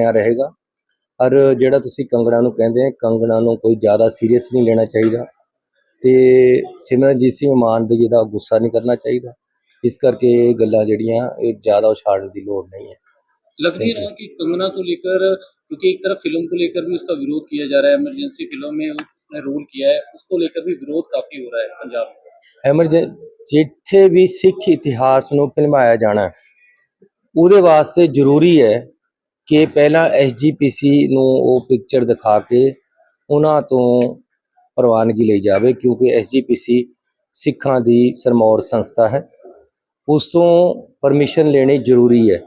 ਬਣਿਆ ਰਹੇਗਾ ਔਰ ਜਿਹੜਾ ਤੁਸੀਂ ਕੰਗਣਾ ਨੂੰ ਕਹਿੰਦੇ ਆ ਕੰਗਣਾ ਨੂੰ ਕੋਈ ਜ਼ਿਆਦਾ ਸੀਰੀਅਸ ਨਹੀਂ ਲੈਣਾ ਚਾਹੀਦਾ ਤੇ ਸਿਮਰਨਜੀਤ ਸਿੰਘ ਮਾਨ ਦੇ ਜਿਹਦਾ ਗੁੱਸਾ ਨਹੀਂ ਕਰਨਾ ਚਾਹੀਦਾ ਇਸ ਕਰਕੇ ਇਹ ਗੱਲਾਂ ਜਿਹੜੀਆਂ ਇਹ ਜ਼ਿਆਦਾ ਉਛਾੜਨ ਦੀ ਲੋੜ ਨਹੀਂ ਹੈ लग नहीं रहा कि कंगना को लेकर क्योंकि एक तरफ फिल्म को लेकर भी उसका विरोध किया जा रहा है इमरजेंसी फिल्म में उसने रोल किया है उसको लेकर भी विरोध काफी हो रहा है पंजाब में ਐਮਰਜੈਂ ਜਿੱਥੇ ਵੀ ਸਿੱਖ ਇਤਿਹਾਸ ਨੂੰ ਫਿਲਮਾਇਆ ਜਾਣਾ ਹੈ, ਉਹਦੇ ਵਾਸਤੇ ਜ਼ਰੂਰੀ ਹੈ ਕਿ ਪਹਿਲਾਂ ਐਸਜੀਪੀਸੀ ਨੂੰ ਉਹ ਪਿਕਚਰ ਦਿਖਾ ਕੇ ਉਹਨਾਂ ਤੋਂ ਪ੍ਰਵਾਨਗੀ ਲਈ ਜਾਵੇ, ਕਿਉਂਕਿ ਐਸਜੀਪੀਸੀ ਸਿੱਖਾਂ ਦੀ ਸਰਮੌਰ ਸੰਸਥਾ ਹੈ। ਉਸ ਤੋਂ ਪਰਮਿਸ਼ਨ ਲੈਣੀ ਜ਼ਰੂਰੀ ਹੈ।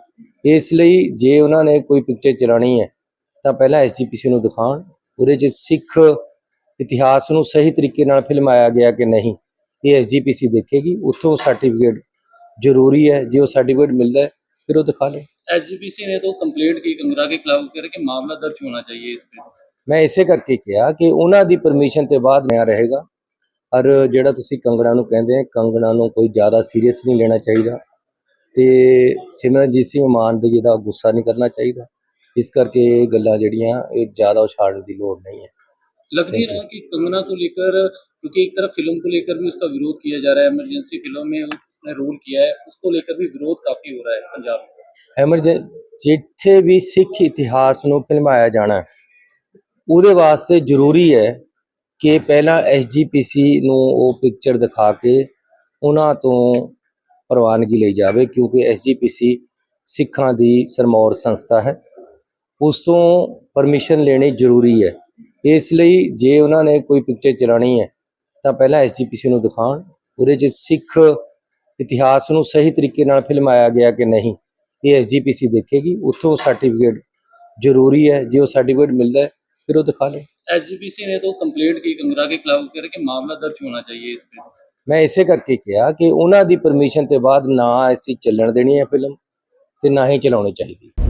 ਇਸ ਲਈ ਜੇ ਉਹਨਾਂ ਨੇ ਕੋਈ ਪਿਕਚਰ ਚਲਾਣੀ ਹੈ, ਤਾਂ ਪਹਿਲਾਂ ਐਸਜੀਪੀਸੀ ਨੂੰ ਦਿਖਾਉਣ, ਉਹਦੇ 'ਚ ਸਿੱਖ ਇਤਿਹਾਸ ਨੂੰ ਸਹੀ ਤਰੀਕੇ ਨਾਲ ਫਿਲਮਾਇਆ ਗਿਆ ਕਿ ਨਹੀਂ, ਇਹ ਐਸਜੀਪੀਸੀ ਦੇਖੇਗੀ। ਉੱਥੋਂ ਸਰਟੀਫਿਕੇਟ ਜ਼ਰੂਰੀ ਹੈ। ਜੇ ਉਹ ਸਰਟੀਫਿਕੇਟ ਮਿਲਦਾ ਫਿਰ ਉਹ ਦਿਖਾ ਲੈ एसजीपीसी ने तो कंप्लेंट की कंगना के खिलाफ कह रहे कि मामला दर्ज होना चाहिए इस पे ਮੈਂ ਇਸੇ ਕਰਕੇ ਕਿਹਾ ਕਿ ਉਹਨਾਂ ਦੀ ਪਰਮਿਸ਼ਨ ਤੇ ਬਾਅਦ ਮੈਂ ਰਹੇਗਾ ਔਰ ਜਿਹੜਾ ਤੁਸੀਂ ਕੰਗਣਾ ਨੂੰ ਕਹਿੰਦੇ ਆ ਕੰਗਣਾ ਨੂੰ ਕੋਈ ਜ਼ਿਆਦਾ ਸੀਰੀਅਸ ਨਹੀਂ ਲੈਣਾ ਚਾਹੀਦਾ ਤੇ ਸਿਮਰਨਜੀਤ ਸਿੰਘ ਮਾਨ ਦੇ ਜਿਹਦਾ ਗੁੱਸਾ ਨਹੀਂ ਕਰਨਾ ਚਾਹੀਦਾ ਇਸ ਕਰਕੇ ਇਹ ਗੱਲਾਂ ਜਿਹੜੀਆਂ ਇਹ ਜ਼ਿਆਦਾ ਉਛਾੜਨ ਦੀ ਲੋੜ ਨਹੀਂ ਹੈ लग नहीं रहा कि कंगना को लेकर क्योंकि एक तरफ फिल्म को लेकर भी उसका विरोध किया जा रहा है इमरजेंसी फिल्म में उसने रोल किया है उसको लेकर भी विरोध काफी हो रहा है पंजाब में ਐਮਰਜੈਂ, ਜਿੱਥੇ ਵੀ ਸਿੱਖ ਇਤਿਹਾਸ ਨੂੰ ਫਿਲਮਾਇਆ ਜਾਣਾ ਉਹਦੇ ਵਾਸਤੇ ਜ਼ਰੂਰੀ ਹੈ ਕਿ ਪਹਿਲਾਂ ਐਸਜੀਪੀਸੀ ਨੂੰ ਉਹ ਪਿਕਚਰ ਦਿਖਾ ਕੇ ਉਹਨਾਂ ਤੋਂ ਪ੍ਰਵਾਨਗੀ ਲਈ ਜਾਵੇ, ਕਿਉਂਕਿ ਐਸਜੀਪੀਸੀ ਸਿੱਖਾਂ ਦੀ ਸਰਮੌਰ ਸੰਸਥਾ ਹੈ। ਉਸ ਤੋਂ ਪਰਮਿਸ਼ਨ ਲੈਣੀ ਜ਼ਰੂਰੀ ਹੈ। ਇਸ ਲਈ ਜੇ ਉਹਨਾਂ ਨੇ ਕੋਈ ਪਿਕਚਰ ਚਲਾਣੀ ਹੈ, ਤਾਂ ਪਹਿਲਾਂ ਐਸਜੀਪੀਸੀ ਨੂੰ ਦਿਖਾਉਣ, ਉਹਦੇ 'ਚ ਸਿੱਖ ਇਤਿਹਾਸ ਨੂੰ ਸਹੀ ਤਰੀਕੇ ਨਾਲ ਫਿਲਮਾਇਆ ਗਿਆ ਕਿ ਨਹੀਂ। ਇਹ ਐਸਜੀਪੀਸੀ ਦੇਖੇਗੀ ਉੱਥੋਂ ਸਰਟੀਫਿਕੇਟ ਜ਼ਰੂਰੀ ਹੈ ਜੇ ਉਹ ਸਰਟੀਫਿਕੇਟ ਮਿਲਦਾ ਹੈ ਫਿਰ ਉਹ ਦਿਖਾ ਲੈ ਐਸਜੀਪੀਸੀ ਨੇ ਤਾਂ ਕੰਪਲੀਟ ਕੀ ਕੰਗਰਾ ਕੇ ਖਿਲਾਫ ਕਰਕੇ ਮਾਮਲਾ ਦਰਜ ਹੋਣਾ ਚਾਹੀਏ ਇਸ ਤੇ। ਮੈਂ ਇਸੇ ਕਰਕੇ ਕਿਹਾ ਕਿ ਉਹਨਾਂ ਦੀ ਪਰਮਿਸ਼ਨ ਤੇ ਬਾਅਦ ਨਾ ਐਸੀ ਚੱਲਣ ਦੇਣੀ ਹੈ ਫਿਲਮ ਤੇ ਨਾ ਹੀ ਚਲਾਉਣੀ ਚਾਹੀਦੀ।